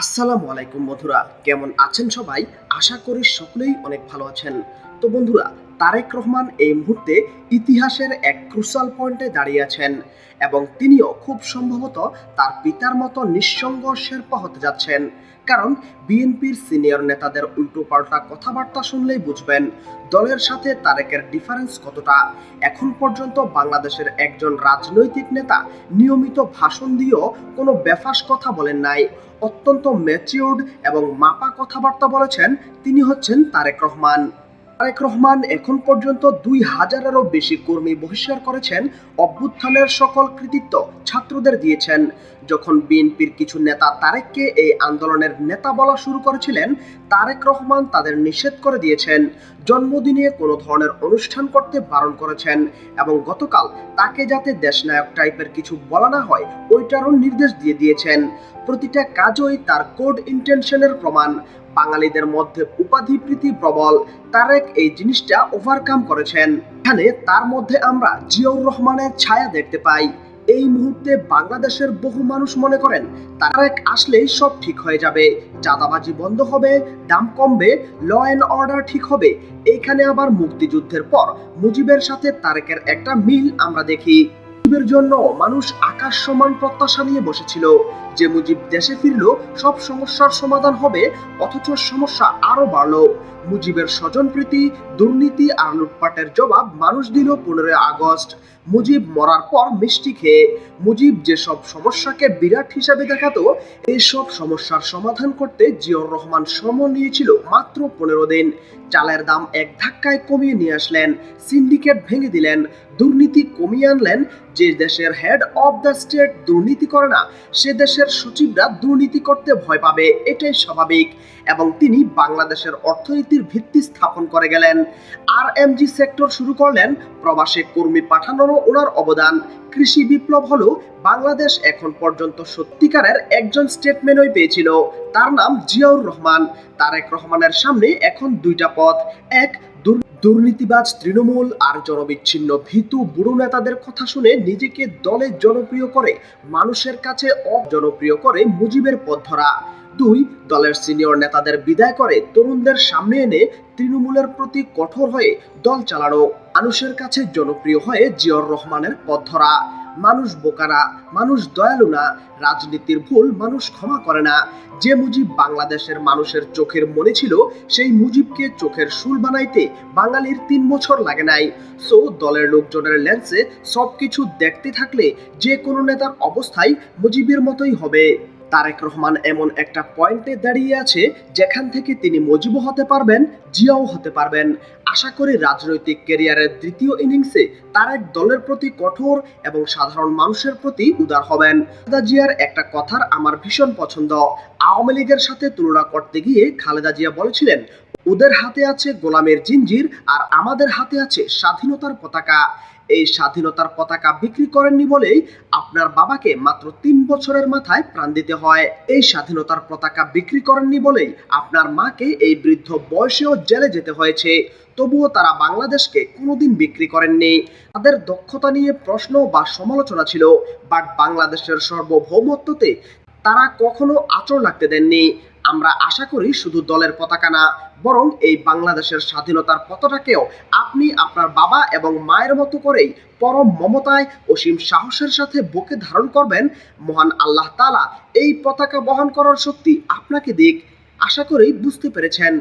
আসসালামু আলাইকুম বন্ধুরা। কেমন আছেন সবাই? আশা করি সকলেই অনেক ভালো আছেন। তো বন্ধুরা, তারেক রহমান এই মুহূর্তে ইতিহাসের এক ক্রুশাল পয়েন্টে দাঁড়িয়ে আছেন এবং তিনিও খুব সম্ভবত তার পিতার মতো নিঃসঙ্গ শেরপা হতে যাচ্ছেন। কারণ বিএনপির সিনিয়র নেতাদের উল্টোপাল্টা কথাবার্তা শুনলেই বুঝবেন দলের সাথে তারেকের ডিফারেন্স কতটা। এখন পর্যন্ত বাংলাদেশের একজন রাজনৈতিক নেতা নিয়মিত ভাষণ দিয়েও কোনো বেফাস কথা বলেন নাই। অত্যন্ত ম্যাচিউর্ড এবং মাপা কথাবার্তা বলেছেন তিনি হচ্ছেন তারেক রহমান। তারেক রহমান এখন পর্যন্ত দুই হাজারেরও বেশি কর্মী বহিষ্কার করেছেন। অভ্যুত্থানের সকল কৃতিত্ব ছাত্রদের দিয়েছেন। যখন বিএনপির কিছু নেতা তারেককে এই আন্দোলনের নেতা বলা শুরু করেছিলেন, তারেক রহমান তাদের নিষেধ করে দিয়েছেন, জন্মদিনে কোনো ধরনের অনুষ্ঠান করতে বারণ করেছেন এবং গতকাল তাকে যাতে দেশনায়ক টাইপের কিছু বলা না হয়, ওইটারও নির্দেশ দিয়ে দিয়েছেন। প্রতিটা কাজই তার কোড ইন্টেনশনের প্রমাণ। বাঙালিদের মধ্যে উপাধি, প্রীতি, প্রবল, তারেক এই জিনিসটা ওভারকাম করেছেন। এখানে তার মধ্যে আমরা জিয়াউর রহমানের ছায়া দেখতে পাই। এই মুহূর্তে বাংলাদেশের বহু মানুষ মনে করেন তারেক আসলেই সব ঠিক হয়ে যাবে। চাঁদাবাজি বন্ধ হবে, দাম কমবে ল অ্যান্ড অর্ডার ঠিক হবে। এইখানে আবার মুক্তিযুদ্ধের পর মুজিবের সাথে তারেকের একটা মিল আমরা দেখি। মুজিবের জন্য মানুষ আকাশ সমান প্রত্যাশা নিয়ে বসেছিল। যে মুজিব দেশে ফিরল, সব সমস্যার সমাধান হবে, অথচ সমস্যা আরও বাড়লো। মুজিবের স্বজনপ্রীতি দুর্নীতি আর লুটপাটের জবাব মানুষ দিল পনেরোই আগস্ট। মুজিব মরার পর মিষ্টি খেয়ে, মুজিব যেসব সমস্যাকে বিরাট হিসাবে দেখাতো, এইসব সমস্যার সমাধান করতে জিয়র রহমান সময় নিয়েছিল মাত্র পনেরো দিন। চালের দাম এক ধাক্কায় কমিয়ে নিয়ে আসলেন, সিন্ডিকেট ভেঙে দিলেন, দুর্নীতি কমিয়ে আনলেন, যে দেশের হেড অফ দ্য স্টেট দুর্নীতি করে না, সে দেশের সচিবরা দুর্নীতি করতে ভয় পাবে, এটাই স্বাভাবিক। এবং তিনি বাংলাদেশের অর্থনীতির ভিত্তি স্থাপন করে গেলেন। আর এমজি সেক্টর শুরু করলেন, প্রবাসে কর্মী পাঠানোরও ওনার অবদান। কৃষি বিপ্লব হলো বাংলাদেশ এখন পর্যন্ত সত্যিকারের একজন স্টেটমেন্টই পেয়েছিল। তার নাম জিয়াউর রহমান। তারেক রহমানের সামনে এখন দুইটা পথ। এক দুর্নীতিবাজ তৃণমূল আর জনবিচ্ছিন্ন ভীতু বুড়ো নেতাদের কথা শুনে নিজেকে দলে জনপ্রিয় করে, মানুষের কাছে অজনপ্রিয় করে মুজিবের পথ ধরা। দুই দলের সিনিয়র নেতাদের বিদায় করে তরুণদের সামনে এনে তৃণমূলের প্রতি কঠোর হয়ে দল চালানো মানুষের কাছে জনপ্রিয় হয়ে জিয়র রহমানের পথ ধরা মানুষ বোকারা মানুষ দয়ালু না, রাজনীতির ভুল মানুষ ক্ষমা করে না। যে মুজিব বাংলাদেশের মানুষের চোখের মনে ছিল, সেই মুজিবকে চোখের শুল বানাইতে বাঙালির তিন বছর লাগে নাই। সো দলের লোকজনের লেন্সে সবকিছু দেখতে থাকলে যে কোনো নেতার অবস্থাই মুজিবের মতোই হবে। তারেক রহমান এমন একটা পয়েন্টে দাঁড়িয়ে আছে যেখান থেকে তিনি মুজিবও হতে পারবেন, জিয়াও হতে পারবেন। আশা করি রাজনৈতিক ক্যারিয়ারের দ্বিতীয় ইনিংসে তারেক দলের প্রতি কঠোর এবং সাধারণ মানুষের প্রতি উদার হবেন। খালেদা জিয়ার একটা কথার আমার ভীষণ পছন্দ। আওয়ামী লীগের সাথে তুলনা করতে গিয়ে খালেদা জিয়া বলেছিলেন ওদের হাতে আছে গোলামের জিঞ্জির আর আমাদের হাতে আছে স্বাধীনতার পতাকা। এই স্বাধীনতার পতাকা বিক্রি করেননি বলেই আপনার বাবাকে মাত্র তিন বছরের মাথায় প্রাণ দিতে হয়। এই স্বাধীনতার পতাকা বিক্রি করেননি বলেই আপনার মাকে এই বৃদ্ধ বয়সেও জেলে যেতে হয়েছে। তবুও তারা বাংলাদেশকে কোনোদিন বিক্রি করেননি। তাদের দক্ষতা নিয়ে প্রশ্ন বা সমালোচনা ছিল, বাট বাংলাদেশের সার্বভৌমত্বতে তারা কখনো আচর লাগতে দেননি। আমরা আশা করি শুধু দলের পতাকা না বরং এই বাংলাদেশের স্বাধীনতার পতাকাকেও আপনি আপনার বাবা এবং মায়ের মতো করেই পরম মমতায় অসীম সাহসের সাথে বুকে ধারণ করবেন। মহান আল্লাহ তালা এই পতাকা বহন করার শক্তি আপনাকে দিক। আশা করেই বুঝতে পেরেছেন।